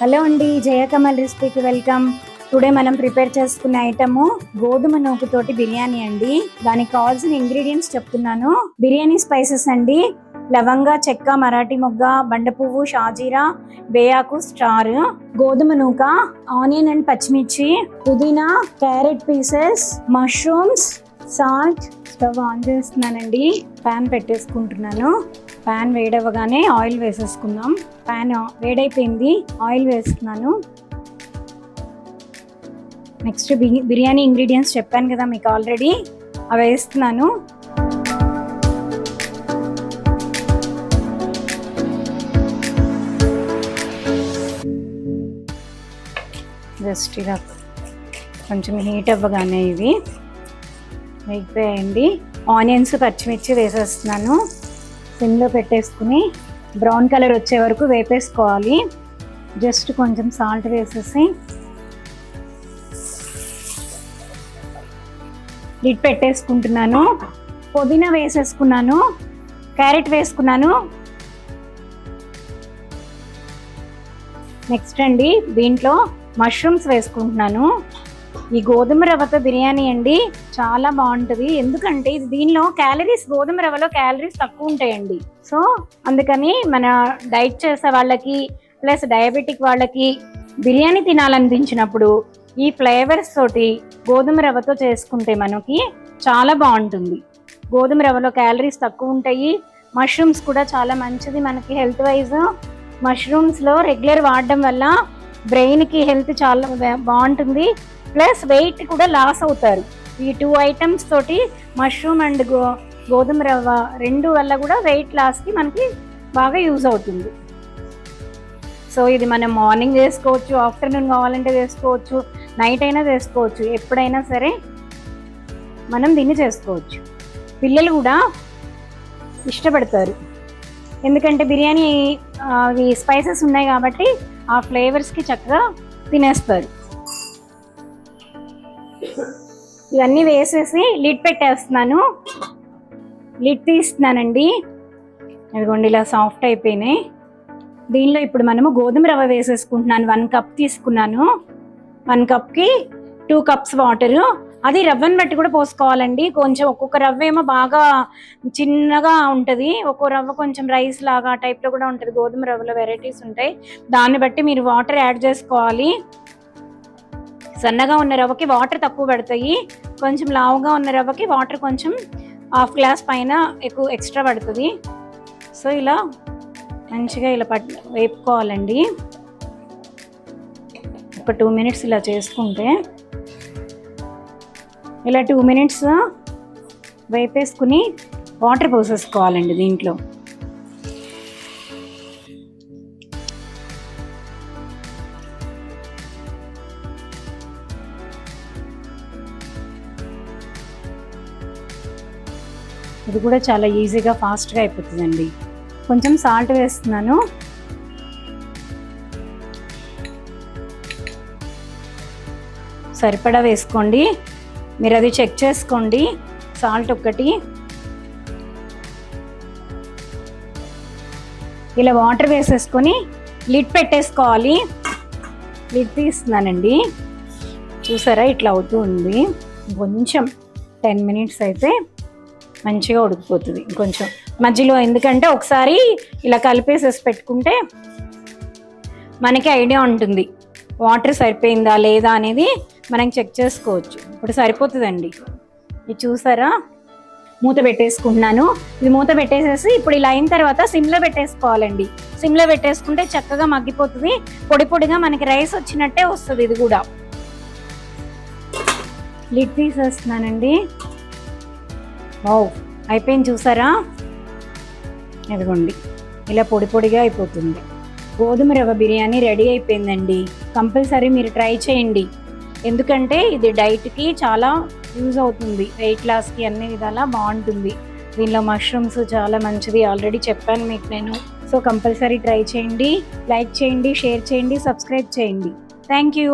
Hello అండి జయకమల్ రెసిపీకి welcome. Today మనం ప్రిపేర్ చేసుకున్న ఐటము గోధుమ నూకుతోటి బిర్యానీ అండి. దానికి కావాల్సిన ఇంగ్రీడియంట్స్ చెప్తున్నాను. బిర్యానీ స్పైసెస్ అండి లవంగ చెక్క మరాఠీ మొగ్గ బండ పువ్వు షాజీరా బేయాకు స్టార్ గోధుమ నూక ఆనియన్ అండ్ పచ్చిమిర్చి పుదీనా carrot pieces mushrooms salt stove on చేస్తున్నానండి. ప్యాన్ పెట్టేసుకుంటున్నాను. ప్యాన్ వేడవగానే ఆయిల్ వేసేసుకుందాం. ప్యాన్ వేడైపోయింది. ఆయిల్ వేస్తున్నాను. నెక్స్ట్ బి- బిర్యానీ ఇంగ్రీడియంట్స్ చెప్పాను కదా మీకు ఆల్రెడీ. అవి వేస్తున్నాను. జస్ట్ ఇలా కొంచెం హీట్ అవ్వగానే ఇవి. వేగిపోయాయండి ఆనియన్స్ పచ్చిమిర్చి వేసేస్తున్నాను. సిమ్లో పెట్టేసుకుని బ్రౌన్ కలర్ వచ్చే వరకు వేపేసుకోవాలి. జస్ట్ కొంచెం సాల్ట్ వేసేసి లిడ్ పెట్టేసుకుంటున్నాను. పుదీనా వేసేసుకున్నాను. క్యారెట్ వేసుకున్నాను. నెక్స్ట్ అండి దీంట్లో మష్రూమ్స్ వేసుకుంటున్నాను. ఈ గోధుమ రవ్వతో బిర్యానీ అండి చాలా బాగుంటుంది. ఎందుకంటే ఇది దీనిలో క్యాలరీస్ గోధుమ రవ్వలో క్యాలరీస్ తక్కువ ఉంటాయండి. సో అందుకని మన డైట్ చేసే వాళ్ళకి ప్లస్ డయాబెటిక్ వాళ్ళకి బిర్యానీ తినాలనిపించినప్పుడు ఈ ఫ్లేవర్స్ తోటి గోధుమ రవ్వతో చేసుకుంటే మనకి చాలా బాగుంటుంది. గోధుమ రవ్వలో క్యాలరీస్ తక్కువ ఉంటాయి. మష్రూమ్స్ కూడా చాలా మంచిది మనకి హెల్త్ వైజ్ మష్రూమ్స్లో రెగ్యులర్ వాడడం వల్ల బ్రెయిన్కి హెల్త్ చాలా బాగుంటుంది. ప్లస్ వెయిట్ కూడా లాస్ అవుతారు. ఈ టూ ఐటమ్స్ తోటి మష్రూమ్ అండ్ గో గోధుమ రవ్వ రెండు వల్ల కూడా వెయిట్ లాస్కి మనకి బాగా యూజ్ అవుతుంది. సో ఇది మనం మార్నింగ్ చేసుకోవచ్చు ఆఫ్టర్నూన్ కావాలంటే చేసుకోవచ్చు నైట్ అయినా చేసుకోవచ్చు ఎప్పుడైనా సరే మనం దీన్ని చేసుకోవచ్చు. పిల్లలు కూడా ఇష్టపడతారు. ఎందుకంటే బిర్యానీ అవి స్పైసెస్ ఉన్నాయి కాబట్టి ఆ ఫ్లేవర్స్కి చక్కగా తినేస్తారు. ఇవన్నీ వేసేసి లిడ్ పెట్టేస్తున్నాను. లిడ్ తీస్తున్నానండి. అదిగోండి ఇలా సాఫ్ట్ అయిపోయినాయి. దీనిలో ఇప్పుడు మనము గోధుమ రవ్వ వేసేసుకుంటున్నాను. వన్ కప్ తీసుకున్నాను. వన్ కప్కి టూ కప్స్ వాటరు. అది రవ్వను బట్టి కూడా పోసుకోవాలండి. కొంచెం ఒక్కొక్క రవ్వ ఏమో బాగా చిన్నగా ఉంటుంది. ఒక్కో రవ్వ కొంచెం రైస్ లాగా టైప్లో కూడా ఉంటుంది. గోధుమ రవ్వలో వెరైటీస్ ఉంటాయి. దాన్ని బట్టి మీరు వాటర్ యాడ్ చేసుకోవాలి. సన్నగా ఉన్న రవ్వకి వాటర్ తక్కువ పడతాయి. కొంచెం లావుగా ఉన్న రవ్వకి వాటర్ కొంచెం హాఫ్ గ్లాస్ పైన ఎక్కువ ఎక్స్ట్రా పడుతుంది. సో ఇలా మంచిగా ఇలా పట్ వేపుకోవాలండి. ఒక టూ మినిట్స్ ఇలా చేసుకుంటే ఇలా టూ మినిట్స్ వేపేసుకుని వాటర్ పోసేసుకోవాలండి దీంట్లో. ఇది కూడా చాలా ఈజీగా ఫాస్ట్గా అయిపోతుందండి. కొంచెం సాల్ట్ వేస్తున్నాను. సరిపడా వేసుకోండి. మీరు అది చెక్ చేసుకోండి. సాల్ట్ ఒక్కటి. ఇలా వాటర్ వేసేసుకొని లిడ్ పెట్టేసుకోవాలి. లిడ్ తీస్తున్నానండి. చూసారా ఇట్లా అవుతూ ఉంది. కొంచెం టెన్ మినిట్స్ అయితే మంచిగా ఉడికిపోతుంది. కొంచెం మధ్యలో ఎందుకంటే ఒకసారి ఇలా కలిపేసేసి పెట్టుకుంటే మనకి ఐడియా ఉంటుంది. వాటర్ సరిపోయిందా లేదా అనేది మనం చెక్ చేసుకోవచ్చు. ఇప్పుడు సరిపోతుందండి. ఇది చూసారా? మూత పెట్టేసుకుంటున్నాను. ఇది మూత పెట్టేసేసి ఇప్పుడు ఇలా అయిన తర్వాత సిమ్లో పెట్టేసుకోవాలండి. సిమ్లో పెట్టేసుకుంటే చక్కగా మగ్గిపోతుంది. పొడి పొడిగా మనకి రైస్ వచ్చినట్టే వస్తుంది ఇది కూడా. లిడ్ తీసేస్తున్నానండి. ఓ అయిపోయింది చూసారా? ఇదిగోండి. ఇలా పొడి పొడిగా అయిపోతుంది. గోధుమ రవ్వ బిర్యానీ రెడీ అయిపోయిందండి. కంపల్సరీ మీరు ట్రై చేయండి. ఎందుకంటే ఇది డైట్కి చాలా యూజ్ అవుతుంది. వెయిట్ లాస్కి అన్ని విధాలా బాగుంటుంది. దీనిలో మష్రూమ్స్ చాలా మంచిది ఆల్రెడీ చెప్పాను మీకు నేను. సో కంపల్సరీ ట్రై చేయండి. లైక్ చేయండి షేర్ చేయండి సబ్స్క్రైబ్ చేయండి. Thank you.